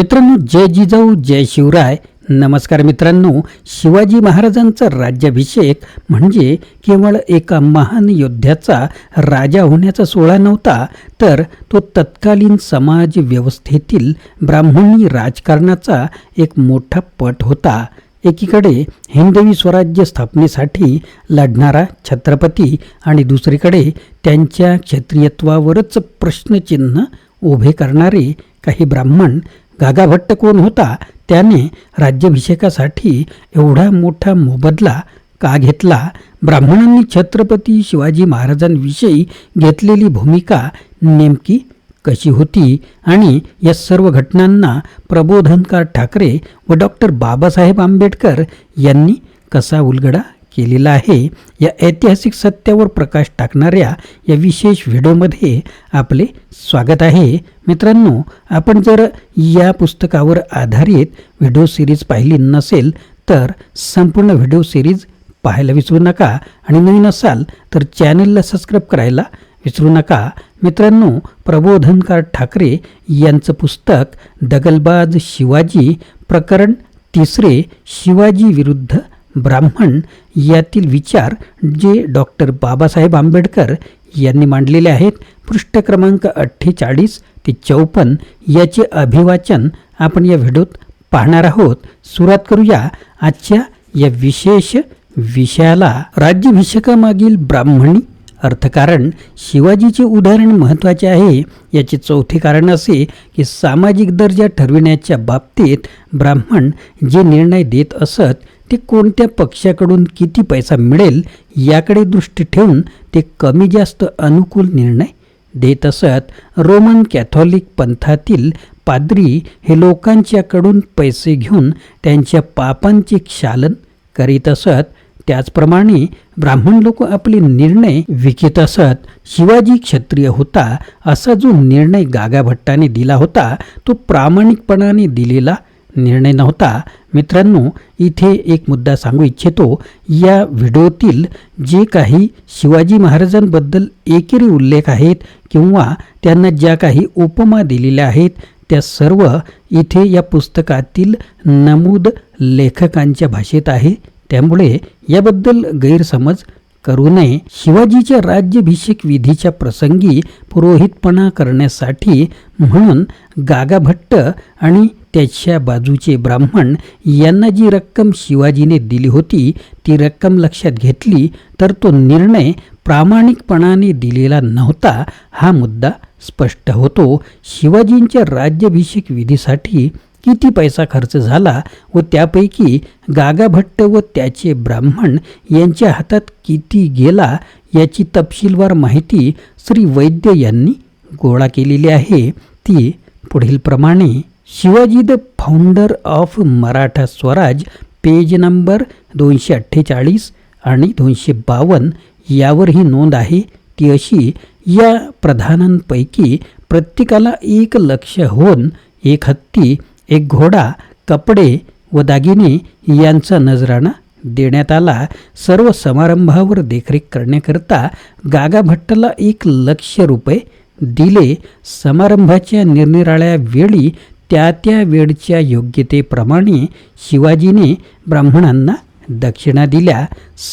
मित्रांनो जय जिजाऊ जय शिवराय. नमस्कार मित्रांनो शिवाजी महाराजांचा राज्याभिषेक म्हणजे केवळ एका महान योद्ध्याचा राजा होण्याचा सोहळा नव्हता तर तो तत्कालीन समाज व्यवस्थेतील ब्राह्मणी राजकारणाचा एक मोठा पट होता. एकीकडे हिंदवी स्वराज्य स्थापनेसाठी लढणारा छत्रपती आणि दुसरीकडे त्यांच्या क्षत्रियत्वावरच प्रश्नचिन्ह उभे करणारे काही ब्राह्मण गागाभट्ट कोण होता? त्याने राज्याभिषेकासाठी एवढा मोठा मोबदला का घेतला? ब्राह्मणांनी छत्रपती शिवाजी महाराजांविषयी घेतलेली भूमिका नेमकी कशी होती? आणि या सर्व घटनांना प्रबोधनकार ठाकरे व डॉक्टर बाबासाहेब आंबेडकर यांनी कसा उलगडा केलेला आहे. या ऐतिहासिक सत्यावर प्रकाश टाकणाऱ्या या विशेष व्हिडिओमध्ये आपले स्वागत आहे. मित्रांनो आपण जर या पुस्तकावर आधारित व्हिडिओ सिरीज पाहिली नसेल तर संपूर्ण व्हिडिओ सिरीज पाहायला विसरू नका. आणि नवीन असाल तर चॅनलला सबस्क्राईब करायला विसरू नका. मित्रांनो प्रबोधनकार ठाकरे यांचं पुस्तक दगलबाज शिवाजी प्रकरण तिसरे शिवाजी विरुद्ध ब्राह्मण यातील विचार जे डॉक्टर बाबासाहेब आंबेडकर यांनी मांडलेले आहेत पृष्ठ क्रमांक अठ्ठेचाळीस ते चौपन्न याचे अभिवाचन आपण या व्हिडिओत पाहणार आहोत. सुरुवात करूया आजच्या या विशेष विषयाला. राज्याभिषेकामागील ब्राह्मणी अर्थकारण शिवाजीचे उदाहरण महत्त्वाचे आहे. याचे चौथे कारण असे की सामाजिक दर्जा ठरविण्याच्या बाबतीत ब्राह्मण जे निर्णय देत असत ते कोणत्या पक्षाकडून किती पैसा मिळेल याकडे दृष्टी ठेवून ते कमी जास्त अनुकूल निर्णय देत असत. रोमन कॅथॉलिक पंथातील पाद्री हे लोकांच्याकडून पैसे घेऊन त्यांच्या पापांचे क्षालन करीत असत. त्याचप्रमाणे ब्राह्मण लोक आपले निर्णय विकत असत. शिवाजी क्षत्रिय होता असा जो निर्णय गागाभट्टाने दिला होता तो प्रामाणिकपणाने दिलेला निर्णय नव्हता. मित्रांनो इथे एक मुद्दा सांगू इच्छितो. या व्हिडिओतील जे काही शिवाजी महाराजांबद्दल एकेरी उल्लेख आहेत किंवा त्यांना ज्या काही उपमा दिलेल्या आहेत त्या सर्व इथे या पुस्तकातील नमूद लेखकांच्या भाषेत आहे. त्यामुळे याबद्दल गैरसमज करू नये. शिवाजीच्या राज्याभिषेक विधीच्या प्रसंगी पुरोहितपणा करण्यासाठी म्हणून गागाभट्ट आणि त्याच्या बाजूचे ब्राह्मण यांना जी रक्कम शिवाजीने दिली होती ती रक्कम लक्षात घेतली तर तो निर्णय प्रामाणिकपणाने दिलेला नव्हता हा मुद्दा स्पष्ट होतो. शिवाजींच्या राज्याभिषेक विधीसाठी किती पैसा खर्च झाला व त्यापैकी गागाभट्ट व त्याचे ब्राह्मण यांच्या हातात किती गेला याची तपशीलवार माहिती श्री वैद्य यांनी गोळा केलेली आहे. ती पुढीलप्रमाणे Shivaji the founder of Maratha Swaraj page number दोनशे अठ्ठेचाळीस आणि दोनशे बावन्न यावर ही नोंद आहे. ती अशी या प्रधानांपैकी प्रत्येकाला एक लक्ष होऊन एक हत्ती एक घोडा कपडे व दागिने यांचा नजराणा देण्यात आला. सर्व समारंभावर देखरेख करण्याकरता गागाभट्टला एक लक्ष रुपये दिले. समारंभाच्या निरनिराळ्या वेळी त्या त्या वेळच्या योग्यतेप्रमाणे शिवाजीने ब्राह्मणांना दक्षिणा दिल्या.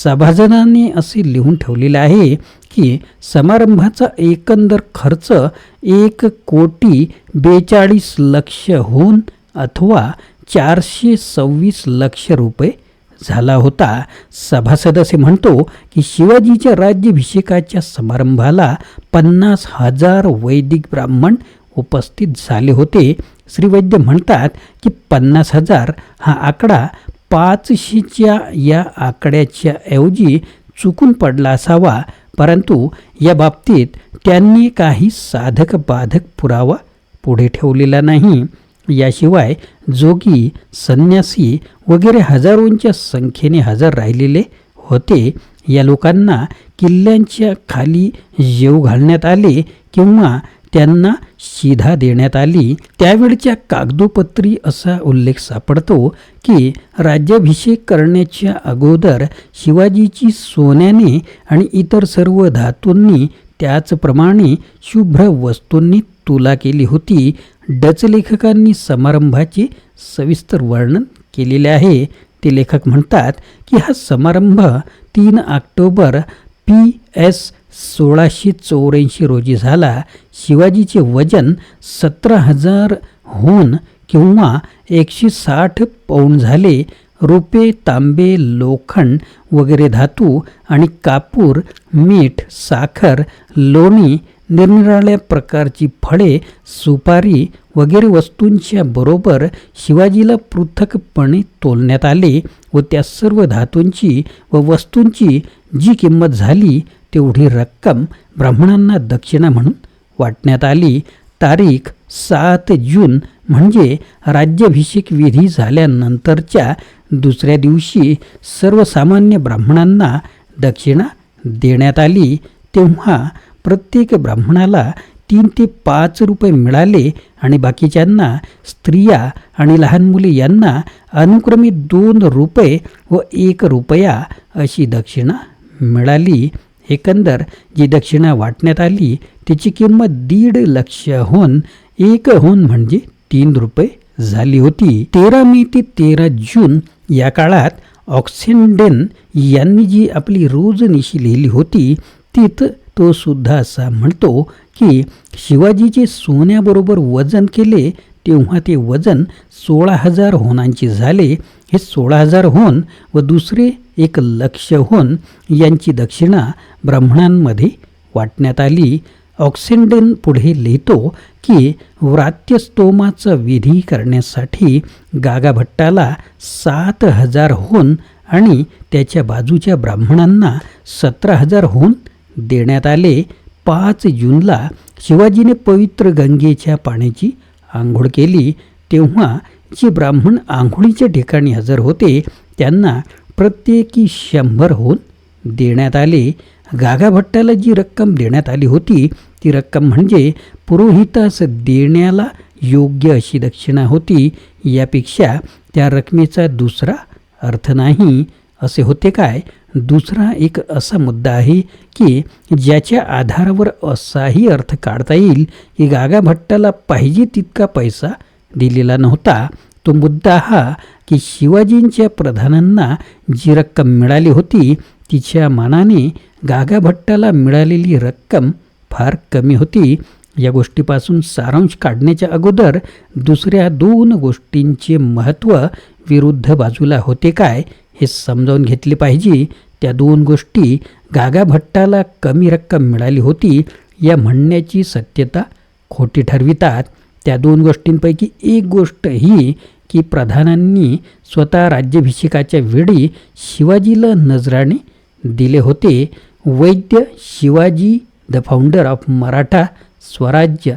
सभाजनांनी असे लिहून ठेवलेलं आहे की समारंभाचा एकंदर खर्च एक कोटी बेचाळीस लक्ष होऊन अथवा चारशे सव्वीस लक्ष रुपये झाला होता. सभासद असे म्हणतो की शिवाजीच्या राज्याभिषेकाच्या समारंभाला पन्नास हजार वैदिक ब्राह्मण उपस्थित झाले होते. श्रीवैद्य म्हणतात की पन्नास हजार हा आकडा पाचशेच्या या आकड्याच्या ऐवजी चुकून पडला असावा. परंतु या बाबतीत त्यांनी काही साधक बाधक पुरावा पुढे ठेवलेला नाही. याशिवाय जोगी संन्यासी वगैरे हजारोंच्या संख्येने हजर राहिलेले होते. या लोकांना किल्ल्यांच्या खाली जेव घालण्यात आले किंवा त्यांना शिधा देण्यात आली. त्यावेळच्या कागदोपत्री असा उल्लेख सापडतो की राज्याभिषेक करण्याच्या अगोदर शिवाजीची सोन्याने आणि इतर सर्व धातूंनी त्याचप्रमाणे शुभ्र वस्तूंनी तुला केली होती. डच लेखकांनी समारंभाचे सविस्तर वर्णन केलेले आहे. ते लेखक म्हणतात की हा समारंभ तीन ऑक्टोबर पी एस सोळाशे चौऱ्याऐंशी रोजी झाला. शिवाजीचे वजन सतरा हजार होऊन किंवा एकशे साठ पौंड झाले. रुपे तांबे लोखंड वगैरे धातू आणि कापूर मीठ साखर लोणी निरनिराळ्या प्रकारची फळे सुपारी वगैरे वस्तूंच्या बरोबर शिवाजीला पृथकपणे तोलण्यात आले व त्या सर्व धातूंची व वस्तूंची जी किंमत झाली तेवढी रक्कम ब्राह्मणांना दक्षिणा म्हणून वाटण्यात आली. तारीख सात जून म्हणजे राज्याभिषेक विधी झाल्यानंतरच्या दुसऱ्या दिवशी सर्वसामान्य ब्राह्मणांना दक्षिणा देण्यात आली. तेव्हा प्रत्येक ब्राह्मणाला तीन ते पाच रुपये मिळाले आणि बाकीच्यांना स्त्रिया आणि लहान मुली यांना अनुक्रमे दोन रुपये व एक रुपया अशी दक्षिणा मिळाली. एकंदर जी दक्षिणा वाटण्यात आली त्याची किंमत दीड होऊन एक होऊन म्हणजे तीन रुपये झाली होती. तेरा मे ते तेरा जून या काळात ऑक्सिडेन यांनी जी आपली रोजनिशी लिहिली होती तीत तो सुद्धा असा म्हणतो की शिवाजीचे सोन्याबरोबर वजन केले तेव्हा ते वजन सोळा हजार होनांचे झाले. हे सोळा हजार होन व दुसरे एक लक्ष होन यांची दक्षिणा ब्राह्मणांमध्ये वाटण्यात आली. ऑक्सिंडन पुढे लिहितो की व्रात्यस्तोमाचा विधी करण्यासाठी गागाभट्टाला सात हजार होन आणि त्याच्या बाजूच्या ब्राह्मणांना सतरा हजार होऊन देण्यात आले. पाच जूनला शिवाजीने पवित्र गंगेच्या पाण्याची आंघोळ केली. तेव्हा जे ब्राह्मण आंघोळीच्या ठिकाणी हजर होते त्यांना प्रत्येकी शंभर होऊन देण्यात आले. गागाभट्टाला जी रक्कम देण्यात आली होती ती रक्कम म्हणजे पुरोहितास देण्याला योग्य अशी दक्षिणा होती. यापेक्षा त्या रकमेचा दुसरा अर्थ नाही. असे होते काय? दुसरा एक असा मुद्दा आहे की ज्याच्या आधारावर असाही अर्थ काढता येईल की गागाभट्टाला पाहिजे तितका पैसा दिलेला नव्हता. तो मुद्दा हा की शिवाजींच्या प्रधानांना जी रक्कम मिळाली होती तिच्या मानाने गागाभट्टाला मिळालेली रक्कम फार कमी होती. या गोष्टीपासून सारांश काढण्याच्या अगोदर दुसऱ्या दोन गोष्टींचे महत्त्व विरुद्ध बाजूला होते काय हे समजावून घेतले पाहिजे. त्या दोन गोष्टी गागाभट्टाला कमी रक्कम मिळाली होती या म्हणण्याची सत्यता खोटी ठरवितात. त्या दोन गोष्टींपैकी एक गोष्ट ही की प्रधानांनी स्वतः राज्याभिषेकाच्या वेळी शिवाजीला नजराणे दिले होते. Vaidya Shivaji the founder of Maratha Swarajya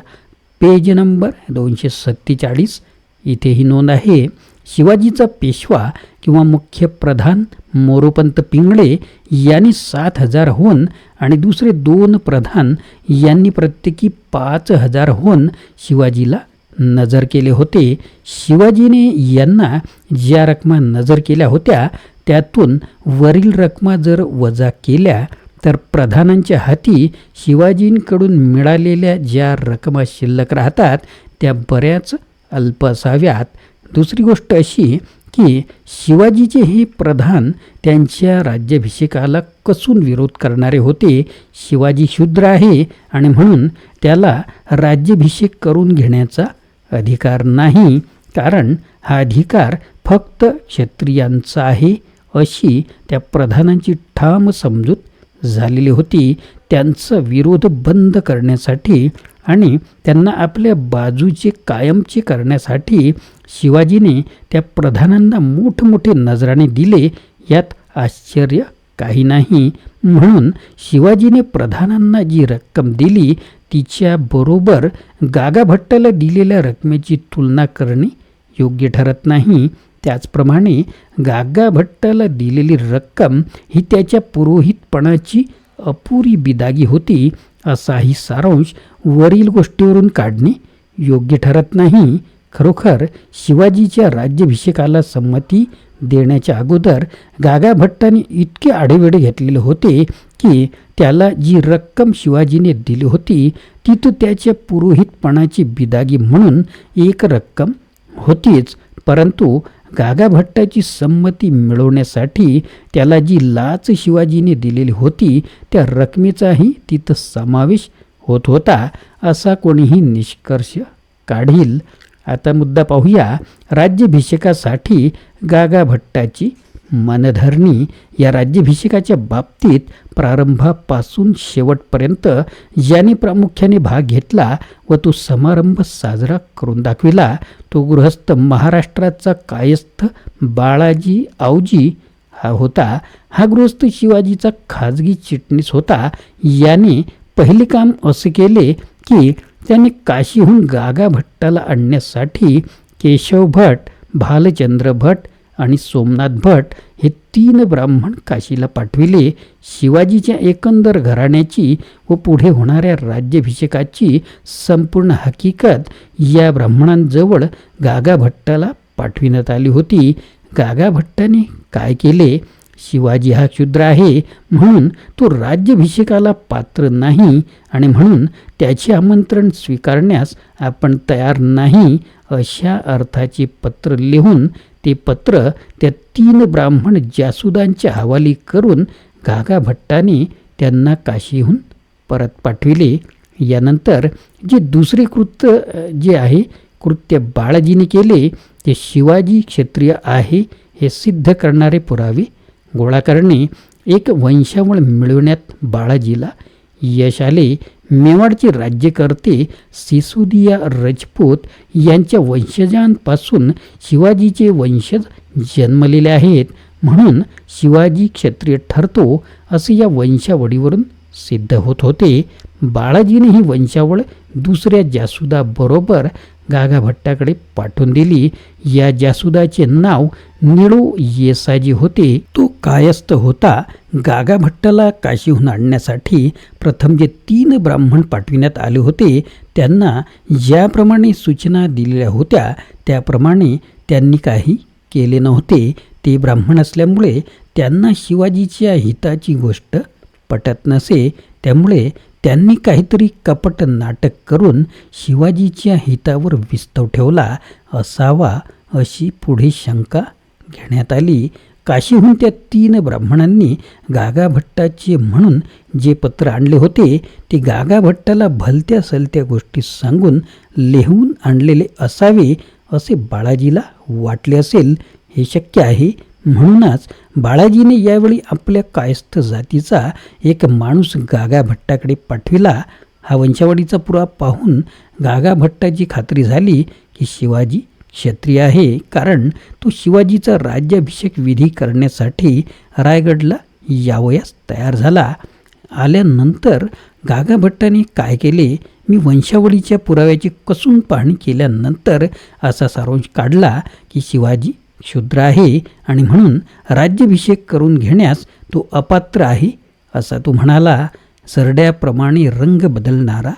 page number दोनशे सत्तेचाळीस. इथे ही नोंद आहे. शिवाजीचा पेशवा किंवा मुख्य प्रधान मोरोपंत पिंगळे यांनी सात हजार होन आणि दुसरे दोन प्रधान यांनी प्रत्येकी पाच हजार होन शिवाजीला नजर केले होते. शिवाजीने यांना ज्या रकमा नजर केल्या होत्या त्यातून वरील रकमा जर वजा केल्या तर प्रधानांच्या हाती शिवाजींकडून मिळालेल्या ज्या रकमा शिल्लक राहतात त्या बऱ्याच अल्प असाव्यात. दुसरी गोष्ट अशी की शिवाजीचे हे प्रधान त्यांच्या राज्याभिषेकाला कसून विरोध करणारे होते? शिवाजी शूद्र आहे आणि म्हणून त्याला राज्याभिषेक करून घेण्याचा अधिकार नाही. कारण हा अधिकार फक्त क्षत्रियांचा आहे अशी त्या प्रधानांची ठाम समजूत झालेली होती. त्यांचा विरोध बंद करण्यासाठी आणि त्यांना आपल्या बाजूचे कायमचे करण्यासाठी शिवाजीने त्या प्रधानांना मोठमोठे नजराने दिले यात आश्चर्य काही नाही. म्हणून शिवाजीने प्रधानांना जी रक्कम दिली तिच्याबरोबर गागाभट्टाला दिलेल्या रकमेची तुलना करणे योग्य ठरत नाही. त्याचप्रमाणे गागाभट्टाला दिलेली रक्कम ही त्याच्या पुरोहितपणाची अपुरी बिदागी होती असाही सारांश वरील गोष्टीवरून काढणे योग्य ठरत नाही. खरोखर शिवाजीच्या राज्याभिषेकाला संमती देण्याच्या अगोदर गागाभट्टाने इतके आढेवेढे घेतलेले होते की त्याला जी रक्कम शिवाजीने दिली होती ती तर त्याच्या पुरोहितपणाची बिदागी म्हणून एक रक्कम होतीच. परंतु गागाभट्टाची संमती मिळवण्यासाठी त्याला जी लाच शिवाजीने दिलेली होती त्या रकमेचाही तिथं समावेश होत होता असा कोणीही निष्कर्ष काढील. आता मुद्दा पाहूया. राज्याभिषेकासाठी गागा भट्टाची मनधरणी या राज्याभिषेकाच्या बाबतीत प्रारंभापासून शेवटपर्यंत ज्याने प्रामुख्याने भाग घेतला व तो समारंभ साजरा करून दाखविला तो गृहस्थ महाराष्ट्राचा कायस्थ बाळाजी आवजी हा होता. हा गृहस्थ शिवाजीचा खाजगी चिटणीस होता. याने पहिले काम असे केले की त्याने काशीहून गागा भट्टाला आणण्यासाठी केशव भट भालचंद्र भट आणि सोमनाथ भट हे तीन ब्राह्मण काशीला पाठविले. शिवाजीच्या एकंदर घराण्याची व पुढे होणाऱ्या राज्याभिषेकाची संपूर्ण हकीकत या ब्राह्मणांजवळ गागाभट्टाला पाठविण्यात आली होती. गागाभट्टाने काय केले? शिवाजी हा क्षुद्र आहे म्हणून तो राज्याभिषेकाला पात्र नाही आणि म्हणून त्याचे आमंत्रण स्वीकारण्यास आपण तयार नाही अशा अर्थाचे पत्र लिहून ते पत्र त्या तीन ब्राह्मण जासुदांच्या हवाली करून घागाभट्टाने त्यांना काशीहून परत पाठविले. यानंतर जे दुसरे कृत्य जे आहे कृत्य बाळाजीने केले ते शिवाजी क्षत्रिय आहे हे सिद्ध करणारे पुरावे गोळाकारणी एक वंशावळ मिळवण्यात बाळाजीला यश आले. मेवाडचे राज्यकर्ते सिसुदिया राजपूत यांच्या वंशजांपासून शिवाजीचे वंशज जन्मलेले आहेत. म्हणून शिवाजी क्षत्रिय ठरतो असे या वंशावळीवरून सिद्ध होत होते. बाळाजीने ही वंशावळ दुसऱ्या जासुदाबरोबर गागा भट्टाकडे पाठवून दिली. या जासुदाचे नाव निळू येसाजी होते. तो कायस्थ होता. गागा भट्टाला काशीहून आणण्यासाठी प्रथम जे तीन ब्राह्मण पाठविण्यात आले होते त्यांना ज्याप्रमाणे सूचना दिलेल्या होत्या त्याप्रमाणे त्यांनी काही केले नव्हते. ते ब्राह्मण असल्यामुळे त्यांना शिवाजीच्या हिताची गोष्ट पटत नसे. त्यामुळे त्यांनी काहीतरी कपट नाटक करून शिवाजीच्या हितावर विस्तव ठेवला असावा अशी पुढे शंका घेण्यात आली. काशीहून त्या तीन ब्राह्मणांनी गागाभट्टाचे म्हणून जे पत्र आणले होते ते गागाभट्टाला भलत्या सलत्या गोष्टी सांगून लिहून आणलेले असावे असे बाळाजीला वाटले असेल हे शक्य आहे. म्हणूनच बाळाजीने यावेळी आपल्या कायस्थ जातीचा एक माणूस गागा भट्टाकडे पाठविला. हा वंशावळीचा पुरा पाहून गागा भट्टाची खात्री झाली की शिवाजी क्षत्रिय आहे कारण तो शिवाजीचा राज्याभिषेक विधी करण्यासाठी रायगडला यावयास तयार झाला. आल्यानंतर गागाभट्टाने काय केले? मी वंशावळीच्या पुराव्याची कसून पाहणी केल्यानंतर असा सारांश काढला की शिवाजी क्षुद्र आहे आणि म्हणून राज्याभिषेक करून घेण्यास तो अपात्र आहे असा तो म्हणाला. सरड्याप्रमाणे रंग बदलणारा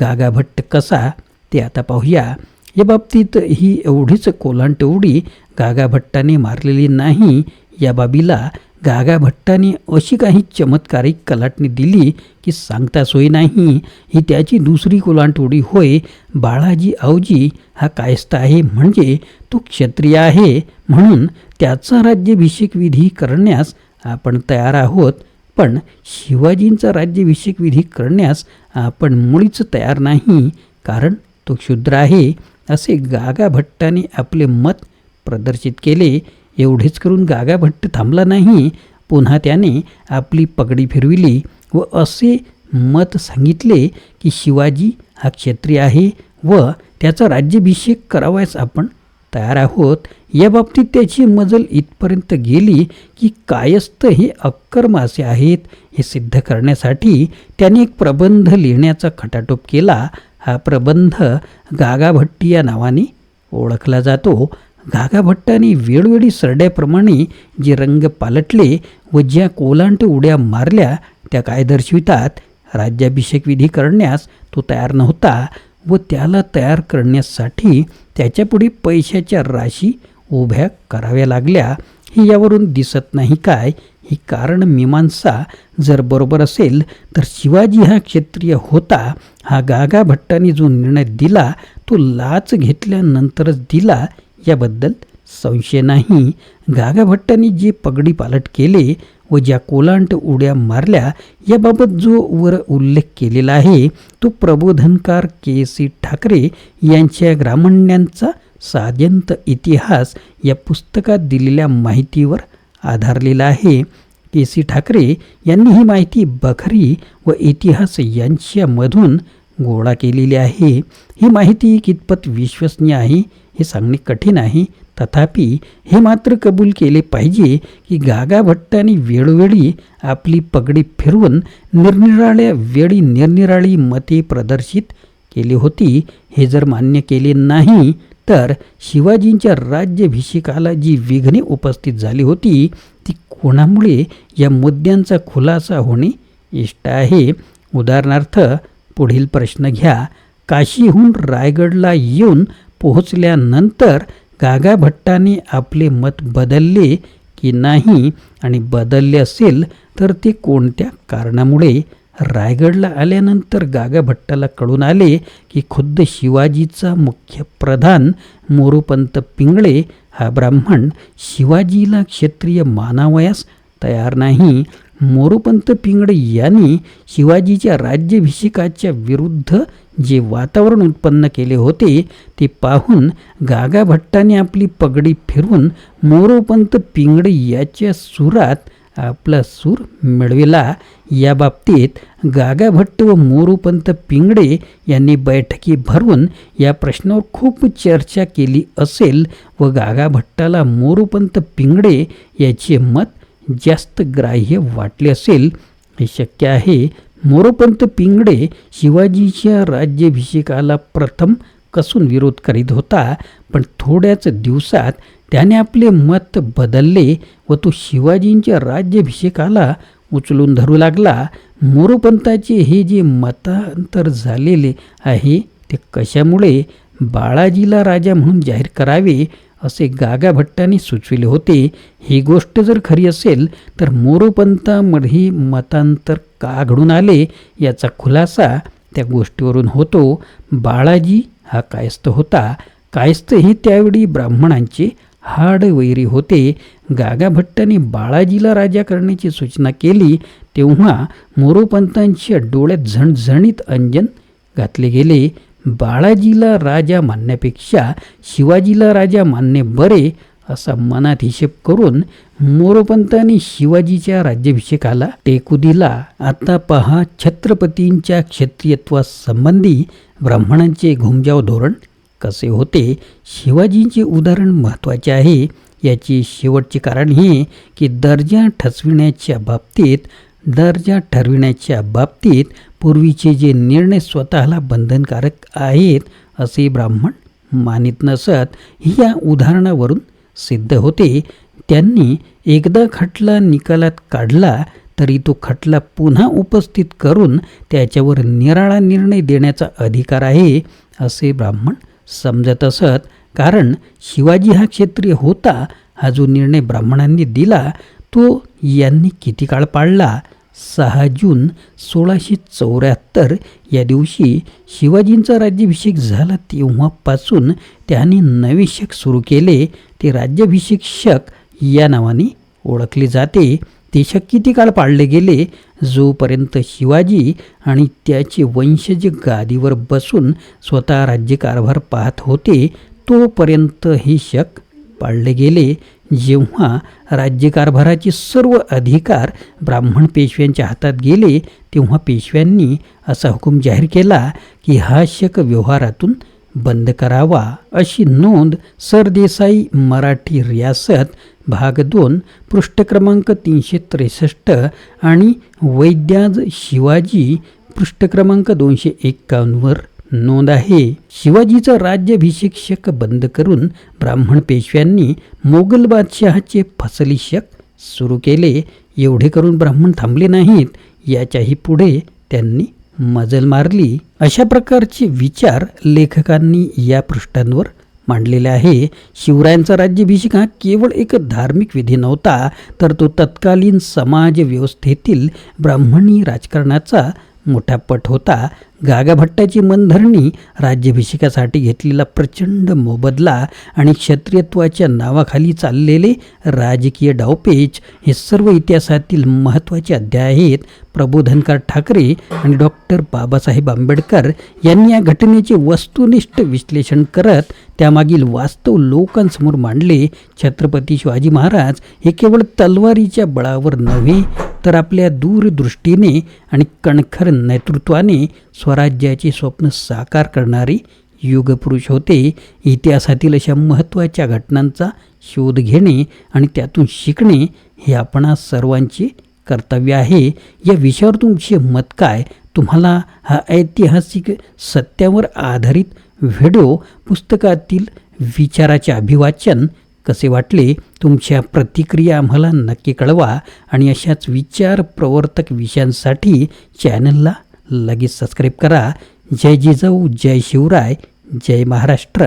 गागाभट्ट कसा ते आता पाहूया. या बाबतीत ही एवढीच कोलांटवडी गागाभट्टाने मारलेली नाही या बाबीला गागा भट्टाने अशी काही चमत्कारिक कलाटणी दिली की सांगता सोय नाही. ही त्याची दुसरी कोलांटवडी होय. बाळाजी आवजी हा कायस्थ आहे म्हणजे तो क्षत्रिय आहे. म्हणून त्याचा राज्याभिषेक विधी करण्यास आपण तयार आहोत. पण शिवाजींचा राज्याभिषेक विधी करण्यास आपण मुळीच तयार नाही. कारण तो क्षुद्र आहे. असे गागा भट्टाने आपले मत प्रदर्शित केले. एवढेच करून गागाभट्ट थांबला नाही. पुन्हा त्याने आपली पगडी फिरविली व असे मत सांगितले की शिवाजी हा क्षत्रिय आहे व त्याचा राज्याभिषेक करावयास आपण तयार आहोत. या बाबतीत त्याची मजल इथपर्यंत गेली की कायस्थ हे अक्कर्मासे आहेत हे सिद्ध करण्यासाठी त्याने एक प्रबंध लिहिण्याचा खटाटोप केला. हा प्रबंध गागाभट्टी या नावाने ओळखला जातो. गागाभट्टाने वेळोवेळी सरड्याप्रमाणे जे रंग पालटले व ज्या कोलांट उड्या मारल्या त्या काय दर्शवितात राज्याभिषेक विधी करण्यास तो तयार नव्हता व त्याला तयार करण्यासाठी त्याच्यापुढे पैशाच्या राशी उभ्या कराव्या लागल्या हे यावरून दिसत नाही काय ही कारण मीमांसा जर बरोबर असेल तर शिवाजी हा क्षत्रिय होता हा गागाभट्टाने जो निर्णय दिला तो लाच घेतल्यानंतरच दिला याबद्दल संशय नाही. गागाभट्टांनी जे पगडी पालट केले व ज्या कोलांट उड्या मारल्या याबाबत जो वर उल्लेख केलेला आहे तो प्रबोधनकार के सी ठाकरे यांच्या ग्रामण्यांचा साध्यंत इतिहास या पुस्तकात दिलेल्या माहितीवर आधारलेला आहे. के सी ठाकरे यांनी ही माहिती बखरी व इतिहास यांच्यामधून गोळा केलेली आहे. ही माहिती कितपत विश्वसनीय आहे हे सांगणे कठीण आहे. तथापि हे मात्र कबूल केले पाहिजे की गागा भट्टाने वेळोवेळी आपली पगडी फिरवून निरनिराळ्या वेळी निरनिराळी मते प्रदर्शित केली होती. हे जर मान्य केले नाही तर शिवाजींच्या राज्याभिषेकाला जी विघ्ने उपस्थित झाली होती ती कोणामुळे या मुद्द्यांचा खुलासा होणे इष्ट आहे. उदाहरणार्थ पुढील प्रश्न घ्या. काशीहून रायगडला येऊन पोहोचल्यानंतर गागाभट्टाने आपले मत बदलले की नाही आणि बदलले असेल तर ते कोणत्या कारणामुळे? रायगडला आल्यानंतर गागाभट्टाला कळून आले की खुद्द शिवाजीचा मुख्य प्रधान मोरूपंत पिंगळे हा ब्राह्मण शिवाजीला क्षत्रिय मानावयास तयार नाही. मोरूपंत पिंगळे यांनी शिवाजीच्या राज्याभिषेकाच्या विरुद्ध जे वातावरण उत्पन्न केले होते ते पाहून गागाभट्टाने आपली पगडी फिरवून मोरोपंत पिंगळे याच्या सुरात आपला सूर मिळविला. याबाबतीत गागाभट्ट व मोरूपंत पिंगळे यांनी बैठकी भरवून या प्रश्नावर खूप चर्चा केली असेल व गागाभट्टाला मोरूपंत पिंगळे याचे मत जास्त ग्राह्य वाटले असेल हे शक्य आहे. मोरोपंत पिंगडे शिवाजीच्या राज्याभिषेकाला प्रथम कसून विरोध करीत होता पण थोड्याच दिवसात त्याने आपले मत बदलले व तो शिवाजींच्या राज्याभिषेकाला उचलून धरू लागला. मोरोपंताचे हे जे मतांतर झालेले आहे ते कशामुळे? बाळाजीला राजा म्हणून जाहीर करावे? असे गागा भट्टांनी सुचविले होते ही गोष्ट जर खरी असेल तर मोरोपंतामध्ये मतांतर का घडून आले याचा खुलासा त्या गोष्टीवरून होतो. बाळाजी हा कायस्थ होता. कायस्थ हे त्यावेळी ब्राह्मणांचे हाडवैरी होते. गागाभट्टाने बाळाजीला राजा करण्याची सूचना केली तेव्हा मोरोपंतांच्या डोळ्यात झणझणीत अंजन घातले गेले. बाळाजीला राजा मानण्यापेक्षा शिवाजीला राजा मानणे बरे असा मनात हिशेब करून मोरोपंतांनी शिवाजीच्या राज्याभिषेकाला टेकू दिला. आता पहा छत्रपतींच्या क्षत्रियत्वासंबंधी ब्राह्मणांचे घुमजाव धोरण कसे होते? शिवाजींचे उदाहरण महत्त्वाचे आहे. याची शेवटचे कारण हे की दर्जा ठसविण्याच्या बाबतीत दर्जा ठरविण्याच्या बाबतीत पूर्वीचे जे निर्णय स्वतःला बंधनकारक आहेत असे ब्राह्मण मानित नसत ही या उदाहरणावरून सिद्ध होते. त्यांनी एकदा खटला निकालात काढला तरी तो खटला पुन्हा उपस्थित करून त्याच्यावर निराळा निर्णय देण्याचा अधिकार आहे असे ब्राह्मण समजत असत. कारण शिवाजी हा क्षत्रिय होता हा जो निर्णय ब्राह्मणांनी दिला तो यांनी किती काळ पाळला? सहा जून सोळाशे चौऱ्याहत्तर या दिवशी शिवाजींचा राज्याभिषेक झाला तेव्हापासून त्याने नवे शक सुरू केले. ते राज्याभिषेक शक या नावाने ओळखले जाते. ते शक किती काळ पाळले गेले. जोपर्यंत शिवाजी आणि त्याचे वंशज गादीवर बसून स्वतः राज्यकारभार पाहत होते तोपर्यंत हे शक पाळले गेले. जेव्हा राज्यकारभाराचे सर्व अधिकार ब्राह्मण पेशव्यांच्या हातात गेले तेव्हा पेशव्यांनी असा हुकूम जाहीर केला की हा शक व्यवहारातून बंद करावा अशी नोंद सरदेसाई मराठी रियासत भाग दोन पृष्ठ क्रमांक तीनशे त्रेसष्ट आणि वैद्याज शिवाजी पृष्ठ क्रमांक दोनशे एक्कावन्नवर नोंद आहे. शिवाजीचा राज्याभिषेक बंद करून ब्राह्मण पेशव्यांनी मोगल बादशहाचे फसली शक सुरू केले. एवढे करून ब्राह्मण थांबले नाहीत. याच्याही पुढे त्यांनी मजल मारली. अशा प्रकारचे विचार लेखकांनी या पृष्ठांवर मांडलेले आहे. शिवरायांचा राज्याभिषेक हा केवळ एक धार्मिक विधी नव्हता तर तो तत्कालीन समाज व्यवस्थेतील ब्राह्मणी राजकारणाचा मोठा पट होता गागाभट्टाची मनधरणी राज्याभिषेकासाठी घेतलेला प्रचंड मोबदला आणि क्षत्रियत्वाच्या नावाखाली चाललेले राजकीय डावपेच हे सर्व इतिहासातील महत्त्वाचे अध्याय आहेत. प्रबोधनकार ठाकरे आणि डॉक्टर बाबासाहेब आंबेडकर यांनी या घटनेचे वस्तुनिष्ठ विश्लेषण करत त्यामागील वास्तव लोकांसमोर मांडले. छत्रपती शिवाजी महाराज हे केवळ तलवारीच्या बळावर नव्हे तर आपल्या दूरदृष्टीने आणि कणखर नेतृत्वाने स्वराज्याचे स्वप्न साकार करणारे युगपुरुष होते. इतिहासातील अशा महत्त्वाच्या घटनांचा शोध घेणे आणि त्यातून शिकणे हे आपणा सर्वांचे कर्तव्य आहे. या विषयावर तुमचे मत काय? तुम्हाला हा ऐतिहासिक सत्यावर आधारित व्हिडिओ पुस्तकातील विचाराचे अभिवाचन कसे वाटले? तुमच्या प्रतिक्रिया आम्हाला नक्की कळवा आणि अशाच विचार प्रवर्तक विषयांसाठी चॅनलला लगेच सबस्क्राईब करा. जय जिजाऊ जय शिवराय जय महाराष्ट्र.